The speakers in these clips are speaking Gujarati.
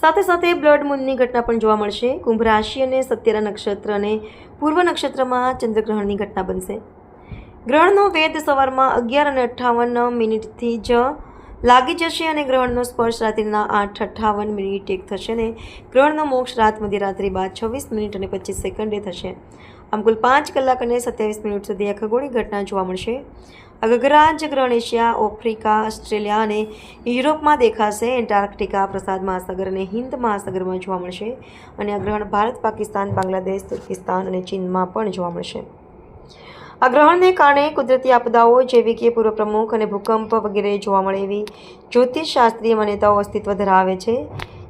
સાથે સાથે બ્લડ મૂનની ઘટના પણ જોવા મળશે. કુંભ રાશિ અને સત્યરા નક્ષત્ર અને પૂર્વ નક્ષત્રમાં ચંદ્રગ્રહણની ઘટના બનશે. ગ્રહણનો વેદ સવારમાં અગિયાર અને અઠ્ઠાવન મિનિટથી જ લાગી જશે અને ગ્રહણનો સ્પર્શ રાત્રિના આઠ અઠ્ઠાવન મિનિટે થશે અને ગ્રહણનો મોક્ષ રાત મધ્યરાત્રિ બાદ છવ્વીસ મિનિટ અને પચીસ સેકન્ડે થશે. આમ કુલ પાંચ કલાક અને સત્યાવીસ મિનિટ સુધી આ ખગોળી ઘટના જોવા મળશે. આ ગ્રહણ એશિયા આફ્રિકા ઓસ્ટ્રેલિયા અને યુરોપમાં દેખાશે. એન્ટાર્કટિકા, પ્રસાદ મહાસાગર અને હિન્દ મહાસાગરમાં જોવા મળશે. અને આ ગ્રહણ ભારત, પાકિસ્તાન, બાંગ્લાદેશ, તુર્કિસ્તાન અને ચીનમાં પણ જોવા મળશે. આ ગ્રહણને કારણે કુદરતી આપદાઓ જેવી કે પૂર્વ પ્રમુખ અને ભૂકંપ વગેરે જોવા મળે એવી જ્યોતિષશાસ્ત્રીય માન્યતાઓ અસ્તિત્વ ધરાવે છે.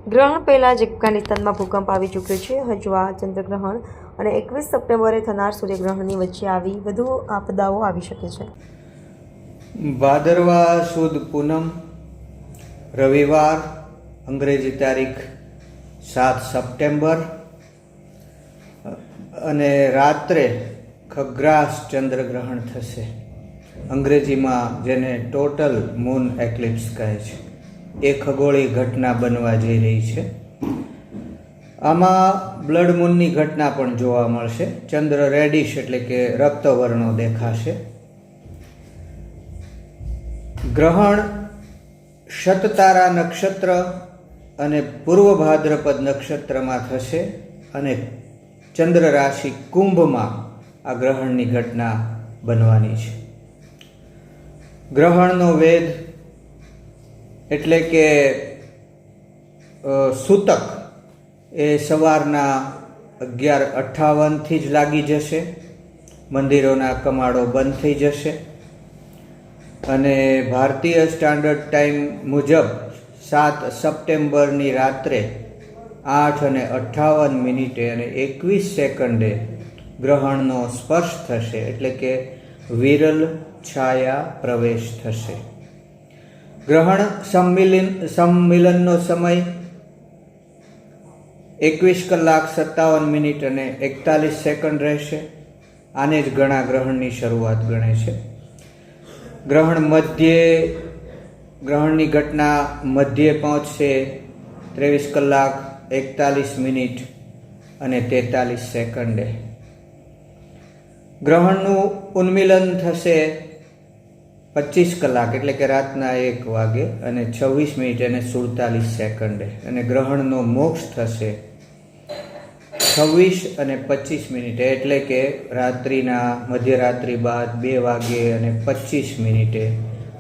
ગ્રહણ પહેલાં જ અફઘાનિસ્તાનમાં ભૂકંપ આવી ચૂક્યો છે. હજુ આ ચંદ્રગ્રહણ અને એકવીસ સપ્ટેમ્બરે થનાર સૂર્યગ્રહણની વચ્ચે આવી વધુ આપદાઓ આવી શકે છે. ભાદરવા સુદ પૂનમ, રવિવાર, અંગ્રેજી તારીખ સાત સપ્ટેમ્બર અને રાત્રે ખગ્રાસ ચંદ્રગ્રહણ થશે. અંગ્રેજીમાં જેને ટોટલ મૂન એક્લિપ્સ કહે છે. એ ખગોળી ઘટના બનવા જઈ રહી છે. આમાં બ્લડ મૂનની ઘટના પણ જોવા મળશે. ચંદ્ર રેડિશ એટલે કે રક્તવર્ણો દેખાશે. ગ્રહણ શતતારા નક્ષત્ર અને પૂર્વ ભાદ્રપદ નક્ષત્રમાં થશે અને ચંદ્ર રાશિ કુંભમાં આ ગ્રહણની ઘટના બનવાની છે. ગ્રહણનો વેદ એટલે કે સૂતક એ સવારના અગિયાર અઠ્ઠાવનથી જ લાગી જશે. મંદિરોના કમાડો બંધ થઈ જશે. અને ભારતીય સ્ટાન્ડર્ડ ટાઈમ મુજબ સાત સપ્ટેમ્બરની રાત્રે આઠ અને અઠ્ઠાવન મિનિટે અને એકવીસ સેકન્ડે ગ્રહણનો સ્પર્શ થશે એટલે કે વિરલ છાયા પ્રવેશ થશે. ગ્રહણ સંમિલન, સંમિલનનો સમય એકવીસ કલાક સત્તાવન મિનિટ અને એકતાલીસ સેકન્ડ રહેશે. આને જ ઘણા ગ્રહણની શરૂઆત ગણે છે. ગ્રહણ મધ્યે, ગ્રહણની ઘટના મધ્યે પહોંચશે ત્રેવીસ કલાક એકતાલીસ મિનિટ અને તેતાલીસ સેકન્ડે. ગ્રહણનું ઉન્મિલન થશે પચીસ કલાક, એટલે કે રાતના એક વાગે અને છવ્વીસ મિનિટ અને સુડતાલીસ સેકન્ડે. અને ગ્રહણનો મોક્ષ થશે છવ્વીસ અને પચીસ મિનિટે, એટલે કે રાત્રિના, મધ્યરાત્રિ બાદ બે વાગે અને પચીસ મિનિટે.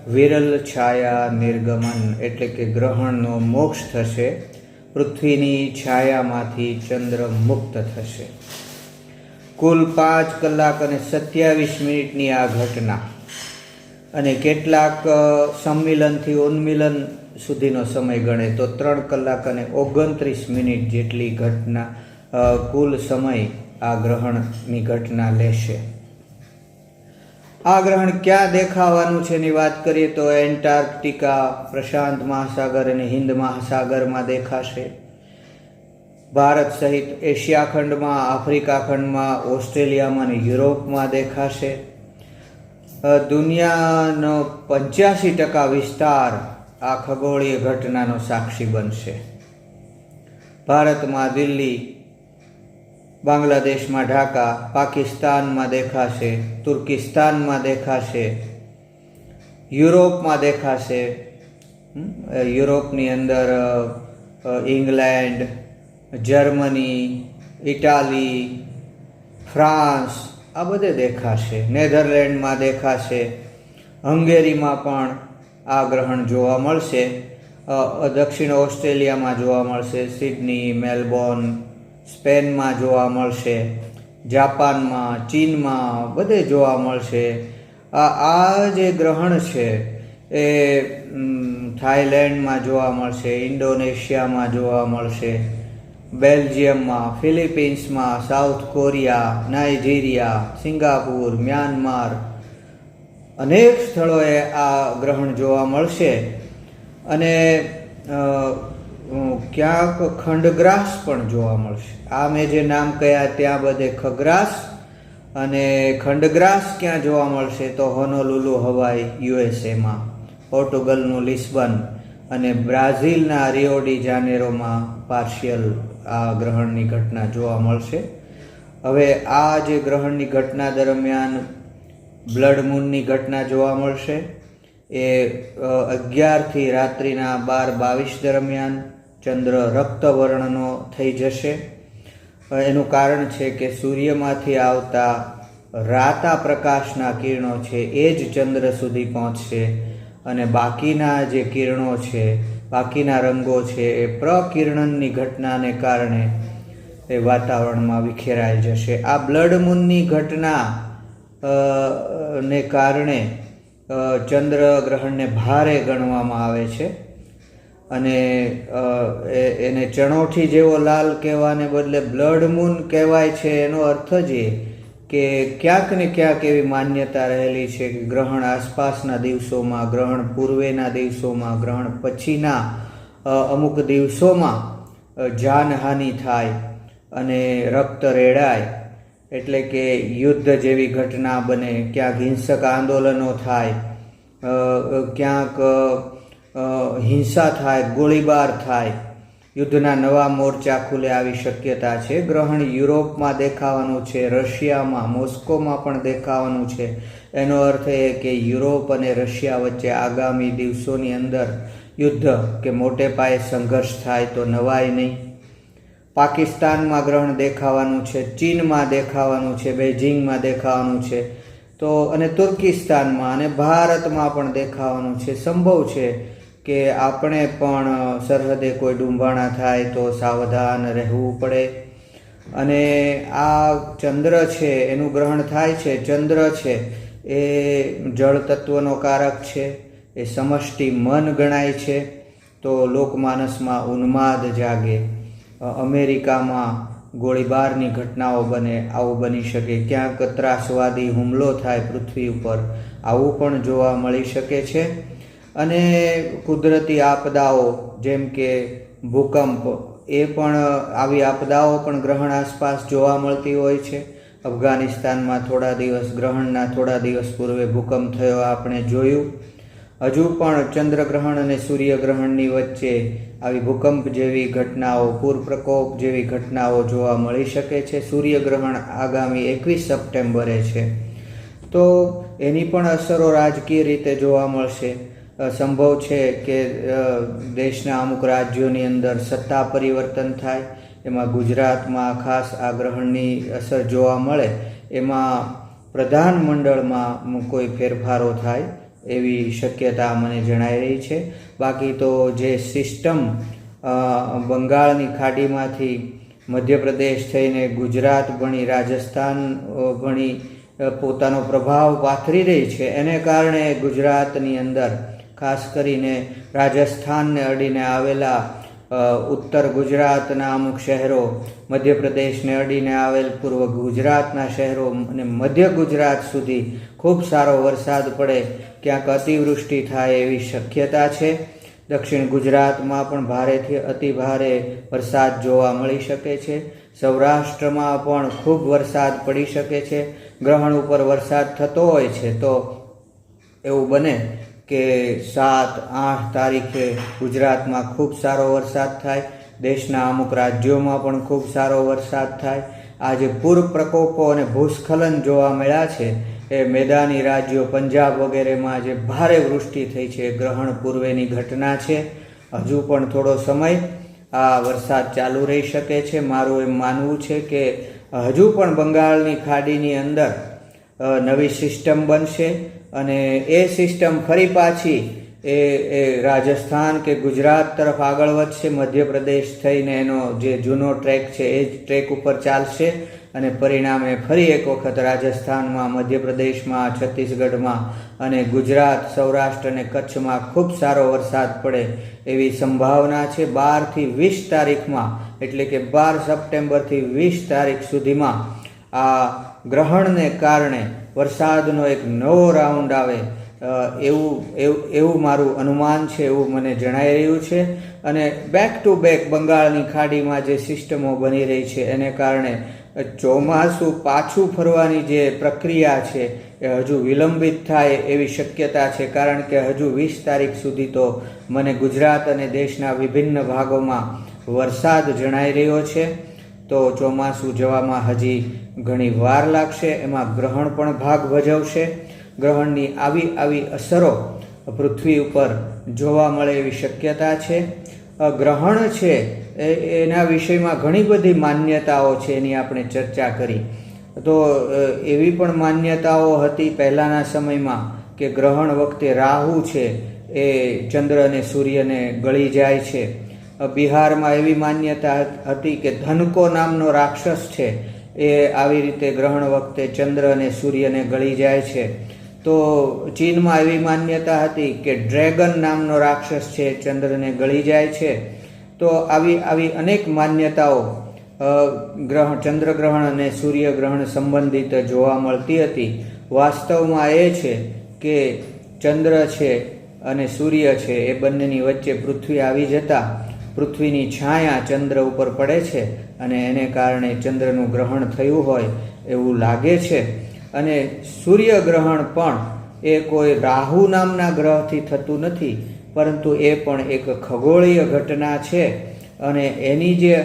વિરલ, છાયા, નિર્ગમન, એટલે કે ગ્રહણનો મોક્ષ થશે. પૃથ્વીની છાયામાંથી ચંદ્ર મુક્ત થશે. કુલ પાંચ કલાક અને સત્યાવીસ મિનિટની આ ઘટના અને કેટલાક સંમિલનથી ઉન્મિલન સુધીનો સમય ગણે તો ત્રણ કલાક અને ઓગણત્રીસ મિનિટ જેટલી ઘટના કુલ સમય આ ગ્રહણની ઘટના લેશે. આ ગ્રહણ ક્યાં દેખાવાનું છે એની વાત કરીએ તો એન્ટાર્કટિકા, પ્રશાંત મહાસાગર અને હિન્દ મહાસાગરમાં દેખાશે. ભારત સહિત એશિયા ખંડમાં, આફ્રિકા ખંડમાં, ઓસ્ટ્રેલિયામાં અને યુરોપમાં દેખાશે. દુનિયાનો પંચ્યાસી ટકા વિસ્તાર આ ખગોળીય ઘટનાનો સાક્ષી બનશે. ભારતમાં દિલ્હી, બાંગ્લાદેશમાં ઢાકા, પાકિસ્તાનમાં દેખાશે, તુર્કિસ્તાનમાં દેખાશે, યુરોપમાં દેખાશે. યુરોપની અંદર ઇંગ્લેન્ડ જર્મની, ઇટાલી, ફ્રાન્સ, આ બધે દેખાશે. નેધરલેન્ડમાં દેખાશે. હંગેરીમાં પણ આ ગ્રહણ જોવા મળશે. દક્ષિણ ઓસ્ટ્રેલિયામાં જોવા મળશે. સિડની, મેલબોર્ન, સ્પેનમાં જોવા મળશે. જાપાનમાં, ચીનમાં બધે જોવા મળશે. આ જે ગ્રહણ છે એ થાઈલેન્ડમાં જોવા મળશે, ઇન્ડોનેશિયામાં જોવા મળશે. બેલ્જિયમમાં, ફિલિપિન્સમાં, South Korea, Nigeria, Singapore, Myanmar. અનેક સ્થળોએ આ ગ્રહણ જોવા મળશે અને ક્યાંક ખંડગ્રાસ પણ જોવા મળશે. આ મેં જે નામ કહ્યા ત્યાં બધે ખગ્રાસ અને ખંડગ્રાસ ક્યાં જોવા મળશે તો હોનોલુલુ, હવાઈ યુએસએમાં પોર્ટુગલનું લિસ્બન અને બ્રાઝિલના રિયોડી જાનેરોમાં પાર્શિયલ આ ગ્રહણની ઘટના જોવા મળશે. હવે આ જે ગ્રહણની ઘટના દરમિયાન બ્લડ મૂનની ઘટના જોવા મળશે. એ અગિયારથી રાત્રિના બાર બાવીસ દરમિયાન ચંદ્ર રક્તવર્ણનો થઈ જશે. એનું કારણ છે કે સૂર્યમાંથી આવતા રાતા પ્રકાશના કિરણો છે એ જ ચંદ્ર સુધી પહોંચશે. અને બાકીના જે કિરણો છે, બાકીના રંગો છે, એ પ્રકિરણનની ઘટનાને કારણે એ વાતાવરણમાં વિખેરાઈ જશે. આ બ્લડ મૂનની ઘટના ને કારણે ચંદ્ર ગ્રહણને ભારે ગણવામાં આવે છે અને એને ચણોઠી જેવો લાલ કહેવાને બદલે બ્લડ મૂન કહેવાય છે. એનો અર્થ જ એ કે ક્યાંક ને ક્યાંક એવી માન્યતા રહેલી છે કે ગ્રહણ આસપાસના દિવસોમાં, ગ્રહણ પૂર્વેના દિવસોમાં, ગ્રહણ પછીના અમુક દિવસોમાં જાનહાનિ થાય અને રક્ત રેડાય એટલે કે યુદ્ધ જેવી ઘટના બને, ક્યાંક હિંસક આંદોલનો થાય ક્યાંક હિંસા થાય, ગોળીબાર થાય. યુદ્ધના નવા મોરચા ખુલે આવી શક્યતા છે. ગ્રહણ યુરોપમાં દેખાવાનું છે, રશિયામાં, મોસ્કોમાં પણ દેખાવાનું છે. એનો અર્થ એ કે યુરોપ અને રશિયા વચ્ચે આગામી દિવસોની અંદર યુદ્ધ કે મોટે પાયે સંઘર્ષ થાય તો નવાય નહીં. પાકિસ્તાનમાં ગ્રહણ દેખાવાનું છે, ચીનમાં દેખાવાનું છે, બેઇજિંગમાં દેખાવાનું છે. તો અને તુર્કિસ્તાનમાં અને ભારતમાં પણ દેખાવાનું છે. સંભવ છે કે આપણે પણ સરહદે કોઈ ડુંભાણા થાય તો સાવધાન રહેવું પડે. અને આ ચંદ્ર છે, એનું ગ્રહણ થાય છે, ચંદ્ર છે, એ જળ તત્વનો કારક છે, એ સમષ્ટિ મન ગણાય છે, તો લોકમાનસમાં ઉન્માદ જાગે. અમેરિકામાં ગોળીબારની ઘટનાઓ બને, આવું બની શકે. ક્યાંક ત્રાસવાદી હુમલો થાય પૃથ્વી ઉપર, આવું પણ જોવા મળી શકે છે. અને કુદરતી આપદાઓ, જેમ કે ભૂકંપ, એ પણ આવી આપદાઓ પણ ગ્રહણ આસપાસ જોવા મળતી હોય છે. અફઘાનિસ્તાનમાં થોડા દિવસ ગ્રહણના થોડા દિવસ પૂર્વે ભૂકંપ થયો આપણે જોયું. હજુ પણ ચંદ્રગ્રહણ અને સૂર્યગ્રહણની વચ્ચે આવી ભૂકંપ જેવી ઘટનાઓ પૂર પ્રકોપ જેવી ઘટનાઓ જોવા મળી શકે છે. સૂર્યગ્રહણ આગામી એકવીસ સપ્ટેમ્બરે છે. તો એની પણ અસરો રાજકીય રીતે જોવા મળશે. સંભવ છે કે દેશના અમુક રાજ્યોની અંદર સત્તા પરિવર્તન થાય, એમાં ગુજરાતમાં ખાસ આ ગ્રહણની અસર જોવા મળે, એમાં પ્રધાનમંડળમાં કોઈ ફેરફારો થાય એવી શક્યતા મને જણાઈ રહી છે. બાકી તો જે સિસ્ટમ બંગાળની ખાડીમાંથી મધ્યપ્રદેશ થઈને ગુજરાત ભણી રાજસ્થાન ભણી પોતાનો પ્રભાવ પાથરી રહી છે, એને કારણે ગુજરાતની અંદર ખાસ કરીને રાજસ્થાનને અડીને આવેલા ઉત્તર ગુજરાતના અમુક શહેરો, મધ્યપ્રદેશને અડીને આવેલ પૂર્વ ગુજરાતના શહેરો અને મધ્ય ગુજરાત સુધી ખૂબ સારો વરસાદ પડે, ક્યાંક અતિવૃષ્ટિ થાય એવી શક્યતા છે. દક્ષિણ ગુજરાતમાં પણ ભારેથી અતિ ભારે વરસાદ જોવા મળી શકે છે. સૌરાષ્ટ્રમાં પણ ખૂબ વરસાદ પડી શકે છે. ગ્રહણ ઉપર વરસાદ થતો હોય છે તો એવું બને કે સાત, આઠ તારીખે ગુજરાતમાં ખૂબ સારો વરસાદ થાય. દેશના અમુક રાજ્યોમાં પણ ખૂબ સારો વરસાદ થાય. આ જે પૂર પ્રકોપો અને ભૂસ્ખલન જોવા મળ્યા છે. એ મેદાની રાજ્યો પંજાબ વગેરેમાં જે ભારે વૃષ્ટિ થઈ છે. ગ્રહણ પૂર્વેની ઘટના છે. હજુ પણ થોડો સમય આ વરસાદ ચાલુ રહી શકે છે. મારું એમ માનવું છે કે હજુ પણ બંગાળની ખાડીની અંદર નવી સિસ્ટમ બનશે. અને એ સિસ્ટમ ફરી પાછી એ એ રાજસ્થાન કે ગુજરાત તરફ આગળ વધશે, મધ્યપ્રદેશ થઈને એનો જે જૂનો ટ્રેક છે, એ જ ટ્રેક ઉપર ચાલશે અને પરિણામે ફરી એક વખત રાજસ્થાનમાં, મધ્યપ્રદેશમાં, છત્તીસગઢમાં અને ગુજરાત, સૌરાષ્ટ્ર અને કચ્છમાં ખૂબ સારો વરસાદ પડે એવી સંભાવના છે. બારથી વીસ તારીખમાં, એટલે કે બાર સપ્ટેમ્બરથી વીસ તારીખ સુધીમાં આ ગ્રહણને કારણે વરસાદનો એક નવો રાઉન્ડ આવે એવું એવું મારું અનુમાન છે, એવું મને જણાઈ રહ્યું છે. અને બેક ટુ બેક બંગાળની ખાડીમાં જે સિસ્ટમો બની રહી છે, એને કારણે ચોમાસું પાછું ફરવાની જે પ્રક્રિયા છે, એ હજુ વિલંબિત થાય એવી શક્યતા છે, કારણ કે હજુ વીસ તારીખ સુધી તો મને ગુજરાત અને દેશના વિભિન્ન ભાગોમાં વરસાદ જણાઈ રહ્યો છે. તો ચોમાસું જવામાં હજી ઘણી વાર લાગશે, એમાં ગ્રહણ પણ ભાગ ભજવશે. ગ્રહણની આવી આવી અસરો પૃથ્વી ઉપર જોવા મળે એવી શક્યતા છે. ગ્રહણ છે એના વિષયમાં ઘણી બધી માન્યતાઓ છે, એની આપણે ચર્ચા કરી. તો એવી પણ માન્યતાઓ હતી પહેલાંના સમયમાં કે ગ્રહણ વખતે રાહુ છે, એ ચંદ્ર અને સૂર્યને ગળી જાય છે. બિહારમાં એવી માન્યતા હતી કે ધનકો નામનો રાક્ષસ છે એ આવી રીતે ગ્રહણ વખતે ચંદ્ર અને સૂર્યને ગળી જાય છે. તો ચીનમાં એવી માન્યતા હતી કે ડ્રેગન નામનો રાક્ષસ છે, ચંદ્રને ગળી જાય છે. તો આવી આવી અનેક માન્યતાઓ ગ્રહણ ચંદ્રગ્રહણ અને સૂર્યગ્રહણ સંબંધિત જોવા મળતી હતી. વાસ્તવમાં એ છે કે ચંદ્ર છે અને સૂર્ય છે, એ બંનેની વચ્ચે પૃથ્વી આવી જતા પૃથ્વીની છાયા ચંદ્ર ઉપર પડે છે અને એને કારણે ચંદ્રનું ગ્રહણ થયું હોય એવું લાગે છે. અને સૂર્યગ્રહણ પણ એ કોઈ રાહુ નામના ગ્રહથી થતું નથી, પરંતુ એ પણ એક ખગોળીય ઘટના છે અને એની જે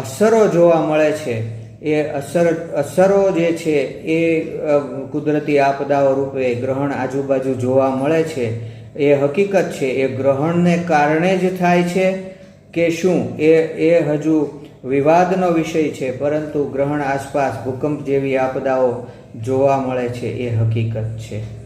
અસરો જોવા મળે છે, એ અસર, અસરો જે છે એ કુદરતી આપદાઓ રૂપે ગ્રહણ આજુબાજુ જોવા મળે છે. એ હકીકત છે, એ ગ્રહણને કારણે જ થાય છે કે શું? એ એ હજુ વિવાદનો વિષય છે, પરંતુ ગ્રહણ આસપાસ ભૂકંપ જેવી આપદાઓ જોવા મળે છે, એ હકીકત છે.